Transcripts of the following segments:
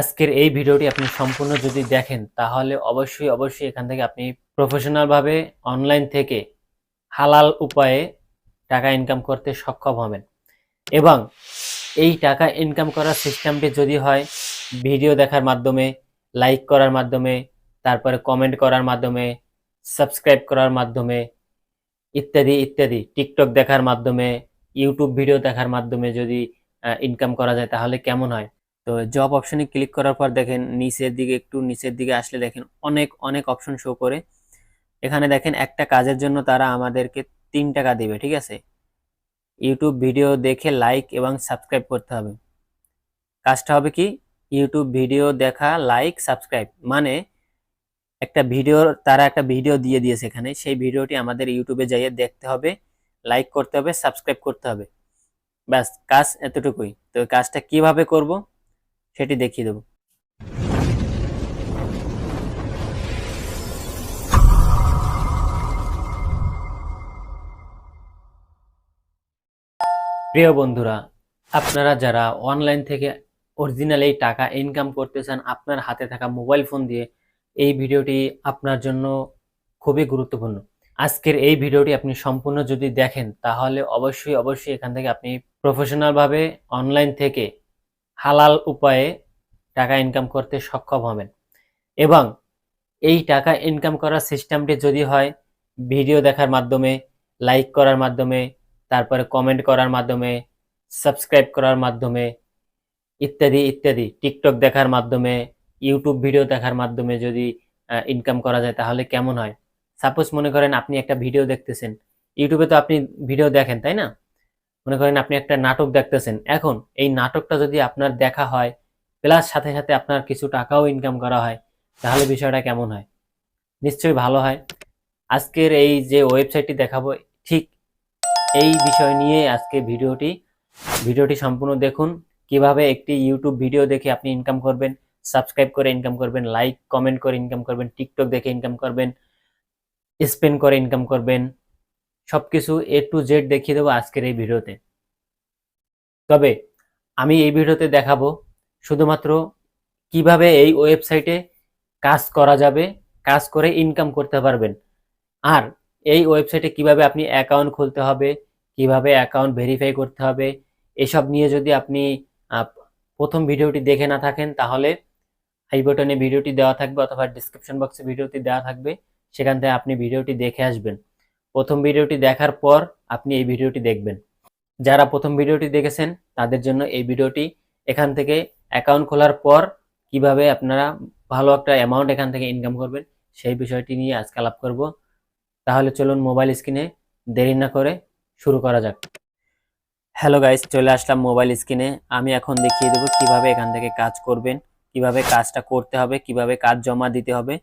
আজকের এই ভিডিওটি আপনি সম্পূর্ণ যদি দেখেন, তাহলে অবশ্যই অবশ্যই এখান থেকে আপনি প্রফেশনাল ভাবে অনলাইন থেকে হালাল উপায়ে টাকা ইনকাম করতে সক্ষম হবেন। এবং এই টাকা ইনকাম করার সিস্টেমটি যদি হয় ভিডিও দেখার মাধ্যমে লাইক করার মাধ্যমে, তারপরে কমেন্ট করার মাধ্যমে সাবস্ক্রাইব করার মাধ্যমে, ইত্যাদি ইত্যাদি টিকটক দেখার মাধ্যমে ইউটিউব ভিডিও দেখার মাধ্যমে যদি ইনকাম করা যায়, তাহলে কেমন হয়? তো জব অপশনে ক্লিক করার পর দেখেন নিচের দিকে একটু নিচের দিকে আসলে দেখেন অনেক অনেক অপশন শো করে। এখানে দেখেন একটা কাজের জন্য তারা আমাদেরকে তিন টাকা দেবে, ঠিক আছে? ইউটিউব ভিডিও দেখে লাইক এবং সাবস্ক্রাইব করতে হবে। কাজটা হবে কি? ইউটিউব ভিডিও দেখা লাইক সাবস্ক্রাইব মানে একটা ভিডিও তারা একটা ভিডিও দিয়ে দিয়েছে এখানে। সেই ভিডিওটি আমাদের ইউটিউবে যাইয়ে দেখতে হবে লাইক করতে হবে সাবস্ক্রাইব করতে হবে। ব্যাস, কাজ এতটুকুই। তো কাজটা কীভাবে করব? সেটি দেখিয়ে দেবো। প্রিয় বন্ধুরা, আপনারা যারা অনলাইন থেকে অরিজিনাল এই টাকা ইনকাম করতে চান, আপনার হাতে থাকা মোবাইল ফোন দিয়ে এই ভিডিওটি আপনার জন্য খুবই গুরুত্বপূর্ণ। আজকের এই ভিডিওটি আপনি সম্পূর্ণ যদি দেখেন, তাহলে অবশ্যই অবশ্যই এখান থেকে আপনি প্রফেশনালভাবে অনলাইন থেকে হালাল উপায়ে টাকা ইনকাম করতে সক্ষম হবেন। এবং এই টাকা ইনকাম করার সিস্টেমটি যদি হয় ভিডিও দেখার মাধ্যমে লাইক করার মাধ্যমে, তারপরে কমেন্ট করার মাধ্যমে সাবস্ক্রাইব করার মাধ্যমে, ইত্যাদি ইত্যাদি টিকটক দেখার মাধ্যমে ইউটিউব ভিডিও দেখার মাধ্যমে যদি ইনকাম করা যায়, তাহলে কেমন হয়? সাপোজ মনে করেন আপনি একটা ভিডিও দেখতেছেন। ইউটিউবে তো আপনি ভিডিও দেখেন, তাই না? মনে করেন আপনি একটা নাটক দেখতেছেন, এখন এই নাটকটা যদি আপনার দেখা হয়, প্লাস সাথে সাথে আপনার কিছু টাকাও ইনকাম করা হয়, তাহলে বিষয়টা কেমন হয়? নিশ্চয়ই ভালো হয়। আজকের এই যে ওয়েবসাইটটি দেখাবো, ঠিক এই বিষয় নিয়ে আজকে ভিডিওটি। ভিডিওটি সম্পূর্ণ দেখুন। কীভাবে একটি ইউটিউব ভিডিও দেখে আপনি ইনকাম করবেন সাবস্ক্রাইব করে ইনকাম করবেন লাইক কমেন্ট করে ইনকাম করবেন টিকটক দেখে ইনকাম করবেন স্পেন করে ইনকাম করবেন। সবকিছু এ টু জেড দেখিয়ে দেবো আজকের এই ভিডিওতে। তবে আমি এই ভিডিওতে দেখাবো শুধুমাত্র কীভাবে এই ওয়েবসাইটে কাজ করা যাবে, কাজ করে ইনকাম করতে পারবেন। আর এই ওয়েবসাইটে কীভাবে আপনি অ্যাকাউন্ট খুলতে হবে, কীভাবে অ্যাকাউন্ট ভেরিফাই করতে হবে, এসব নিয়ে যদি আপনি প্রথম ভিডিওটি দেখে না থাকেন, তাহলে হাই বটনে ভিডিওটি দেওয়া থাকবে অথবা ডিসক্রিপশন বক্সে ভিডিওটি দেওয়া থাকবে, সেখান থেকে আপনি ভিডিওটি দেখে আসবেন। প্রথম ভিডিওটি দেখার পর আপনি এই ভিডিওটি দেখবেন। যারা প্রথম ভিডিওটি দেখেছেন, তাদের জন্য এই ভিডিওটি এখান থেকে অ্যাকাউন্ট খোলার পর কীভাবে আপনারা ভালো একটা অ্যামাউন্ট এখান থেকে ইনকাম করবেন, সেই বিষয়টি নিয়ে আজকে আলাপ করব। তাহলে চলুন মোবাইল স্ক্রিনে দেরি না করে শুরু করা যাক। হ্যালো গাইস চলে আসলাম মোবাইল স্ক্রিনে আমি এখন দেখিয়ে দেবো কীভাবে এখান থেকে কাজ করবেন, কীভাবে কাজটা করতে হবে, কীভাবে কাজ জমা দিতে হবে।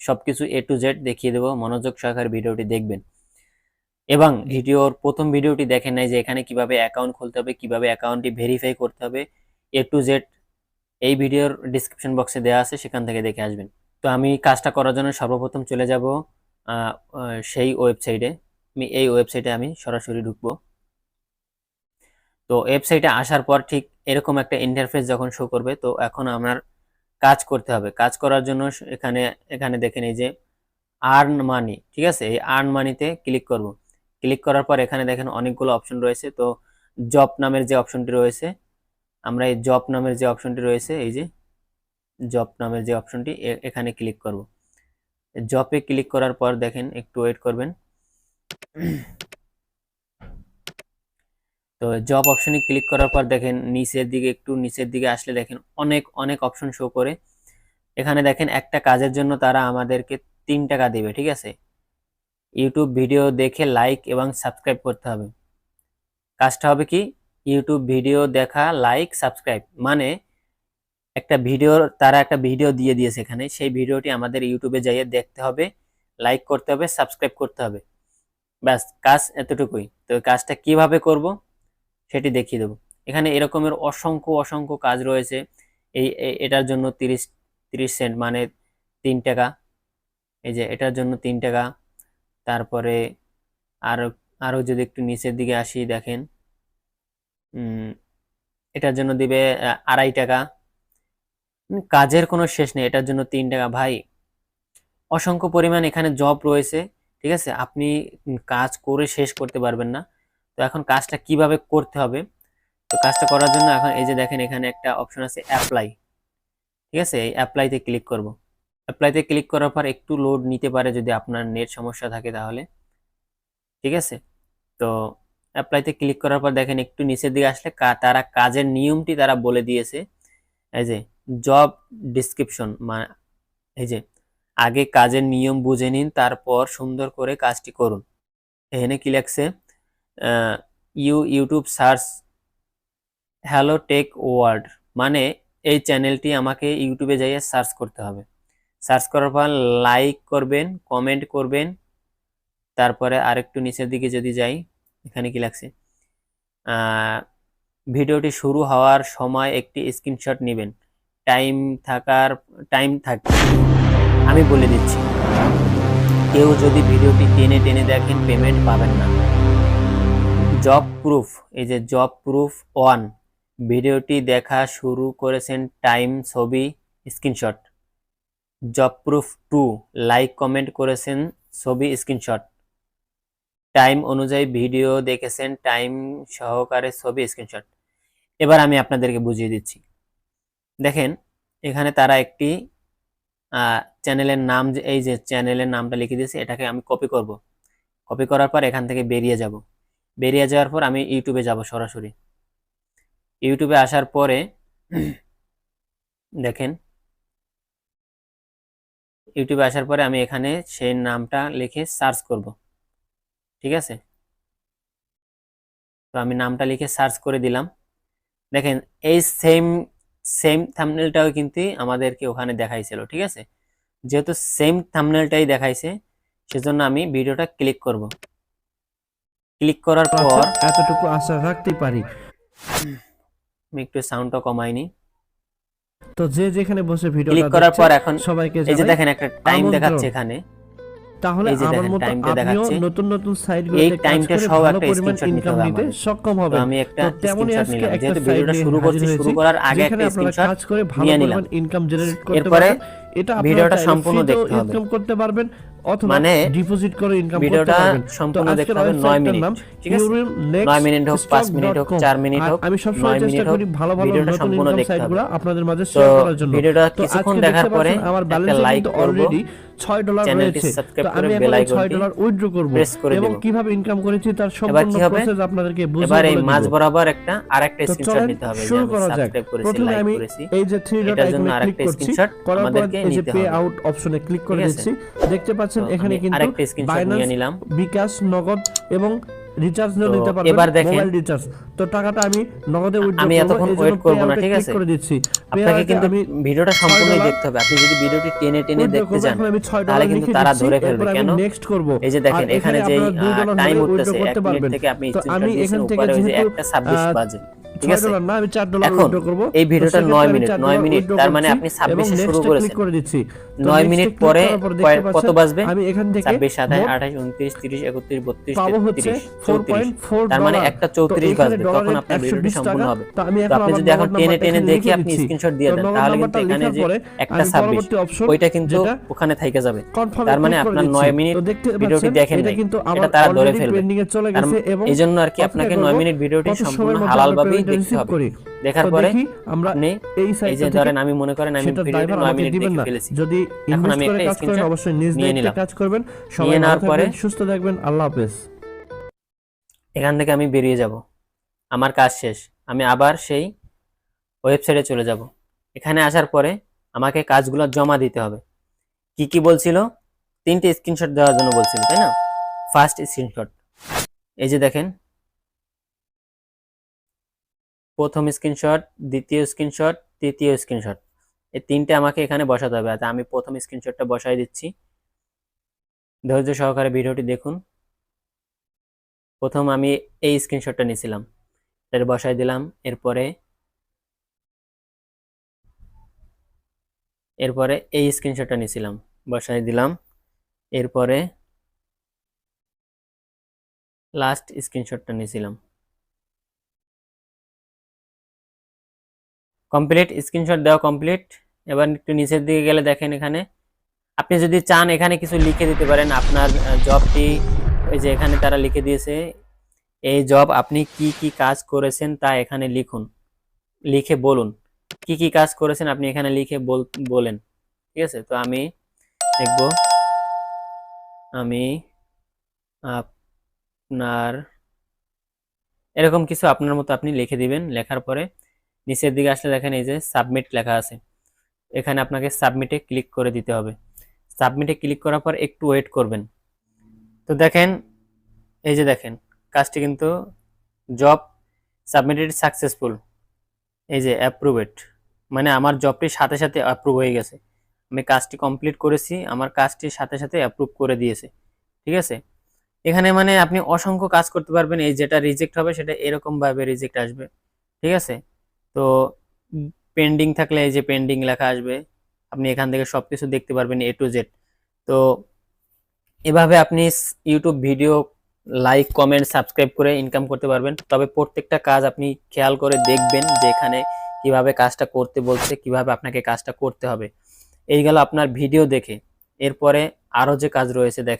সবকিছু এ টু জেড দেখিয়ে দেবো। মনোযোগ সহকারে ভিডিওটি দেখবেন। এবং ভিডিওর প্রথম ভিডিওটি দেখেন নাই যে এখানে কীভাবে অ্যাকাউন্ট খুলতে হবে কীভাবে অ্যাকাউন্টটি ভেরিফাই করতে হবে এ টু জেড এই ভিডিওর ডিসক্রিপশন বক্সে দেওয়া আছে সেখান থেকে দেখে আসবেন। তো আমি কাজটা করার জন্য সর্বপ্রথম চলে যাব সেই ওয়েবসাইটে আমি এই ওয়েবসাইটে আমি সরাসরি ঢুকবো। তো ওয়েবসাইটে আসার পর ঠিক এরকম একটা ইন্টারফেস যখন শো করবে তো এখন আমার কাজ করতে হবে। কাজ করার জন্য এখানে এখানে দেখে নিই যে আর্ন মানি ঠিক আছে? এই আর্ন মানিতে ক্লিক করব। ক্লিক করার পর এখানে দেখেন অনেকগুলো অপশন রয়েছে। তো জব নামের যে অপশনটি রয়েছে, আমরা এই জব নামের যে অপশনটি রয়েছে, এই যে জব নামের যে অপশনটি এখানে ক্লিক করব। জবে ক্লিক করার পর দেখেন, একটু ওয়েট করবেন। তো জব অপশনে ক্লিক করার পর দেখেন, নিচের দিকে, একটু নিচের দিকে আসলে দেখেন, অনেক অনেক অপশন শো করে। এখানে দেখেন, একটা কাজের জন্য তারা আমাদেরকে তিন টাকা দেবে, ঠিক আছে? ইউটিউব ভিডিও দেখে লাইক এবং সাবস্ক্রাইব করতে হবে। কাজটা হবে কি? ইউটিউব ভিডিও দেখা লাইক সাবস্ক্রাইব মানে একটা ভিডিও তারা একটা ভিডিও দিয়ে দিয়েছে এখানে। সেই ভিডিওটি আমাদের ইউটিউবে যাইয়ে দেখতে হবে লাইক করতে হবে সাবস্ক্রাইব করতে হবে। ব্যাস, কাজ এতটুকুই। তো কাজটা কীভাবে করব? সেটি দেখিয়ে দেবো। এখানে এরকমের অসংখ্য অসংখ্য কাজ রয়েছে। এই এটার জন্য তিরিশ তিরিশ সেন্ট মানে তিন টাকা। এই যে, এটার জন্য তিন টাকা। তারপরে আরও আরও যদি একটু নিচের দিকে আসি দেখেন এটার জন্য দিবে আড়াই টাকা। কাজের কোনো শেষ নেই, এটার জন্য তিন টাকা। ভাই, অসংখ্য পরিমাণ এখানে জব রয়েছে, ঠিক আছে? আপনি কাজ করে শেষ করতে পারবেন না। তো এখন কাজটা কীভাবে করতে হবে? তো কাজটা করার জন্য এখন এই যে দেখেন এখানে একটা অপশন আছে অ্যাপ্লাই ঠিক আছে? এই অ্যাপ্লাইতে ক্লিক করব। অ্যাপ্লাইতে ক্লিক করার পর একটু লোড নিতে পারে যদি আপনার নেট সমস্যা থাকে তাহলে। ঠিক আছে? তো অ্যাপ্লাইতে ক্লিক করার পর দেখেন একটু নিচের দিকে আসলে তারা কাজের নিয়মটি তারা বলে দিয়েছে। এই যে জব ডিসক্রিপশন মানে এই যে, আগে কাজের নিয়ম বুঝে নিন, তারপর সুন্দর করে কাজটি করুন। এখানে কি লেখছে? You YouTube search hello tech world মানে এই চ্যানেলটি আমাকে ইউটিউবে যাইয়ে সার্চ করতে হবে। সার্চ করার পর লাইক করবেন, কমেন্ট করবেন। তারপরে আরেকটু নিচের দিকে যদি যাই, এখানে কি লাগছে? ভিডিওটি শুরু হওয়ার সময় একটি স্ক্রিনশট নেবেন। টাইম থাকার, টাইম থাকবে আমি বলে দিচ্ছি। কেউ যদি ভিডিওটি টেনে টেনে দেখেন, পেমেন্ট পাবেন না। জব প্রুফ, এই যে জব প্রুফ ওয়ান, ভিডিওটি দেখা শুরু করেছেন টাইম ছবি, screenshot. Job proof to like, comment করেছেন ছবি স্ক্রিনশট। টাইম অনুযায়ী ভিডিও দেখেছেন, টাইম সহকারে ছবি স্ক্রিনশট। এবার আমি আপনাদেরকে বুঝিয়ে দিচ্ছি। দেখেন, এখানে তারা একটি চ্যানেলের নাম এই যে চ্যানেলের নামটা লিখে দিয়েছে, এটাকে আমি কপি করব। কপি করার পর এখান থেকে বেরিয়ে যাব। বেরিয়ে যাওয়ার পর আমি ইউটিউবে যাব সরাসরি। ইউটিউবে আসার পরে, দেখেন ইউটিউবে আসার পরে আমি এখানে সেই নামটা লিখে সার্চ করব। ঠিক আছে? তো আমি নামটা লিখে সার্চ করে দিলাম। দেখেন এই সেম সেম থামনেলটাও কিন্তু আমাদেরকে ওখানে দেখাইছিল ঠিক আছে? যেহেতু সেম থামনেলটাই দেখাইছে সেজন্য আমি ভিডিওটা ক্লিক করব। ক্লিক করার পর আচ্ছা, এতটুকু আশা রাখতে পারি। আমি একটু সাউন্ডটা কমাইনি তো যে যেখানে বসে ক্লিক ভিডিওটা করার পর এখন সবাইকে এই যে দেখেন একটা টাইম দেখাচ্ছে এখানে। তাহলে আমার মতো আপনিও। নতুন নতুন সাইট এই টাইমটা সহ একটা স্ক্রিনশট নিতে ইনকাম হবে নিতে সক্ষম হবে আমি একটা তেমনই আজকে একটা ভিডিওটা শুরু করছি শুরু করার আগে একটা স্ক্রিনশট কাজ করে ভালো। পরিমাণ ইনকাম জেনারেট করতে পারবেন। এটা ভিডিওটা সম্পূর্ণ দেখতে হবে। ইনকাম করতে পারবেন অথবা মানে ডিপোজিট করে ইনকাম করতে পারবেন। সম্পূর্ণ দেখতে হবে নয় ওয়েবসাইটটার মিনিট। ঠিক আছে? Uril Next নয় মিনিট হোক পাঁচ Stock মিনিট হোক dot com। চার মিনিট হোক আমি সবসময় নয় চেষ্টা করি ভালো ভালো ভিডিওটা সম্পূর্ণ দেখতে হবে। আপনাদের মাঝে শেয়ার করার জন্য। ভিডিওটা কিছুক্ষণ দেখার পরে আমার লাইক কিন্তু করব। অলরেডি ছয় ডলার রয়েছে। তো আমি এখন ছয় ডলার উইথড্র করব এবং কীভাবে ইনকাম করেছি তার সম্পূর্ণ প্রসেস আপনাদেরকে বুঝিয়ে এবার এই মাঝ বরাবর একটা আরেকটা স্ক্রিনশট নিতে হবে শুরু করা যাক। প্রথমে আমি করেছি। এই যে থ্রি ডট জন্য আইকনে ক্লিক করছি। করার পর এই যে পে আউট অপশনে ক্লিক করে দিচ্ছি। দেখতে পাচ্ছেন এখানে কিন্তু বাইন্যান্স বিকাশ নগদ এবং রিচার্জ নিয়ে নিতে পারবেন এবার দেখেন- মোবাইল রিচার্জ তো টাকাটা আমি নগদে উইথড্র আমি এতক্ষণ wait করব না, ঠিক আছে? করে দিচ্ছি। আপনাকে কিন্তু আমি ভিডিওটা সম্পূর্ণই দেখতে হবে। আপনি যদি ভিডিওটি টেনে টেনে দেখতে চান এখন আমি 6 তাহলে কিন্তু তারা ধরে ফেলবে। কেন? নেক্সট করব। এই যে দেখেন এখানে যে টাইম উঠতেছে withdraw এক মিনিট থেকে আপনি আমি এখান থেকে যেহেতু একটা ছাব্বিশ আহ, বাজে। ঠিক আছে? ডলার না আমি 4 ডলার উইথড্র করব। এই ভিডিওটা সেক্ষেত্রে নয় মিনিট 4 নয় মিনিট তার মানে আপনি এবং ছাব্বিশে শুরু করেছেন। ক্লিক করে দিচ্ছি। তো নয় next এ মিনিট পরে কত বাজবে? আমি এখান থেকে ছাব্বিশ সাতাশ মোট আঠাশ উনত্রিশ তিরিশ একত্রিশ বত্রিশ পাবো হচ্ছে তেত্রিশ চৌত্রিশ। 4.4 তার মানে একটা তো চৌত্রিশ এখানে বাজবে তখন আপনার ভিডিওটি সম্পূর্ণ হবে। তো আপনি যদি এখন টেনে টেনে দেখে আপনি স্ক্রিনশট দিয়ে দেন তাহলে কিন্তু এখানে যে একটা আমি ছাব্বিশ পরবর্তী অপশন ওইটা কিন্তু ওখানে থেকে যাবে। তার মানে আপনার দিচ্ছি। নয় মিনিট তো ভিডিওটি দেখেন এটা কিন্তু আমার এটা তারা ধরে ফেলবে। pending এ চলে গেছে এবং এই জন্য আর কি আপনাকে করব নয় মিনিট ভিডিওটি সম্পূর্ণ হালাল payment দেখতে হবে। দেখার পরে আমরা এই যে ধরেন আমি মনে করেন আমি ভিডিওটি ড্রাইভার মিনিট দিবেন দেখে ফেলেছি। যদি এখন আমি একটা কাজ করেন অবশ্যই নিজ দায়িত্বে কাজ করবেন। সবাই ভালো পরে থাকবেন সুস্থ থাকবেন। আল্লাহ হাফেজ। এখান থেকে আমি বেরিয়ে যাব। আমার কাজ শেষ। আমি আবার সেই ওয়েবসাইটে চলে যাব। এখানে আসার পরে আমাকে কাজগুলো জমা দিতে হবে। কি কি বলছিল? তিনটে স্ক্রিনশট দেওয়ার জন্য বলছিল তাই না? ফার্স্ট স্ক্রিনশট এই যে দেখেন প্রথম স্ক্রিনশট দ্বিতীয় স্ক্রিনশট তৃতীয় স্ক্রিনশট এই তিনটে আমাকে এখানে বসাতে হবে। আচ্ছা আমি প্রথম স্ক্রিনশটটা বসাই দিচ্ছি। ধৈর্য সহকারে ভিডিওটি দেখুন। প্রথম আমি এই স্ক্রিনশটটা নিয়েছিলাম। এটা বসাই দিলাম। এরপরে এরপরে এই স্ক্রিনশটটা নিয়েছিলাম। বসাই দিলাম। এরপরে লাস্ট স্ক্রিনশটটা নিয়েছিলাম। কমপ্লিট স্ক্রিনশট দেওয়া কমপ্লিট এবার একটু নিচের দিকে গেলে দেখেন এখানে। আপনি যদি চান এখানে কিছু লিখে দিতে পারেন, আপনার জবটি ওই যে এখানে তারা লিখে দিয়েছে, এই জব আপনি কি কি কাজ করেছেন তা এখানে লিখুন, লিখে বলুন। কি কি কাজ করেছেন আপনি এখানে লিখে বল- বলেন। ঠিক আছে? তো আমি দেখব, আমি আপনার, এরকম কিছু আপনার মতো আপনি লিখে দিবেন, লেখার পরে নিচের দিকে আসলে দেখেন এই যে সাবমিট লেখা আছে। এখানে আপনাকে সাবমিটে ক্লিক করে দিতে হবে। সাবমিটে ক্লিক করার পর একটু ওয়েট করবেন। তো দেখেন, এই যে দেখেন, কাজটি কিন্তু জব সাবমিটেড সাকসেসফুল এই যে অ্যাপ্রুভেড মানে আমার জবটির সাথে সাথে অ্যাপ্রুভ হয়ে গেছে। আমি কাজটি কমপ্লিট করেছি, আমার কাজটির সাথে সাথে অ্যাপ্রুভ করে দিয়েছে, ঠিক আছে? এখানে মানে আপনি অসংখ্য কাজ করতে পারবেন, এই যেটা রিজেক্ট হবে সেটা এরকমভাবে রিজেক্ট আসবে, ঠিক আছে? তো পেন্ডিং থাকলে এই যে পেন্ডিং লেখা আসবে, আপনি এখান থেকে সবকিছু দেখতে পারবেন এ টু জেড তো এভাবে আপনি YouTube video like comment subscribe করে ইনকাম করতে পারবেন। তবে প্রত্যেকটা কাজ আপনি খেয়াল করে দেখবেন যে এখানে কীভাবে কাজটা করতে বলছে, কীভাবে আপনাকে কাজটা করতে হবে। এই গেল আপনার ভিডিও দেখে। এরপরে আরও যে কাজ রয়েছে, দেখেন।